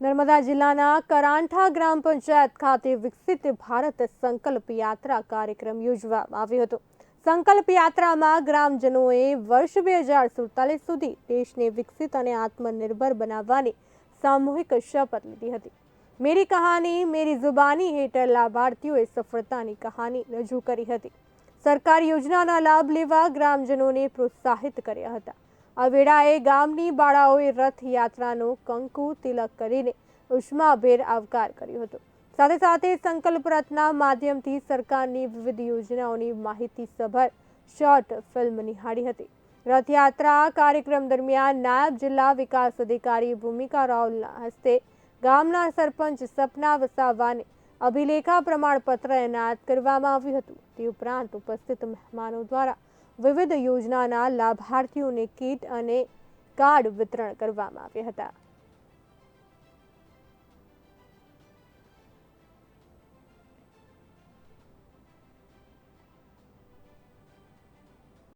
નર્મદા જિલ્લાના કરાંઠા ગ્રામ પંચાયત ખાતે વિકસિત ભારત સંકલ્પ યાત્રા કાર્યક્રમ યોજવામાં આવ્યો હતો. સંકલ્પ યાત્રામાં ગ્રામજનોએ વર્ષ બે હજાર સુડતાલીસ સુધી દેશને વિકસિત અને આત્મનિર્ભર બનાવવાની સામૂહિક શપથ લીધી હતી. મેરી કહાની મેરી જુબાની હેઠળ લાભાર્થીઓએ સફળતાની કહાની રજૂ કરી હતી. સરકારી યોજનાના લાભ લેવા ગ્રામજનોને પ્રોત્સાહિત કર્યા હતા. આ વેળાએ ગામની બાળાઓએ રથયાત્રાનો કંકુ તિલક કરીને ઉષ્માભેર આવકાર કર્યો હતો. સાથે સાથે સંકલ્પ રથના માધ્યમથી સરકારની વિવિધ યોજનાઓની માહિતી સભર શોર્ટ ફિલ્મ નિહાળી હતી. રથયાત્રા કાર્યક્રમ દરમિયાન નાયબ જિલ્લા વિકાસ અધિકારી ભૂમિકા રાવલના હસ્તે ગામના સરપંચ સપના વસાવાને અભિલેખા પ્રમાણપત્ર એનાયત કરવામાં આવ્યું હતું. તે ઉપરાંત ઉપસ્થિત મહેમાનો દ્વારા વિવિધ યોજનાના લાભાર્થીઓને કીટ અને કાર્ડ વિતરણ કરવામાં આવ્યા હતા.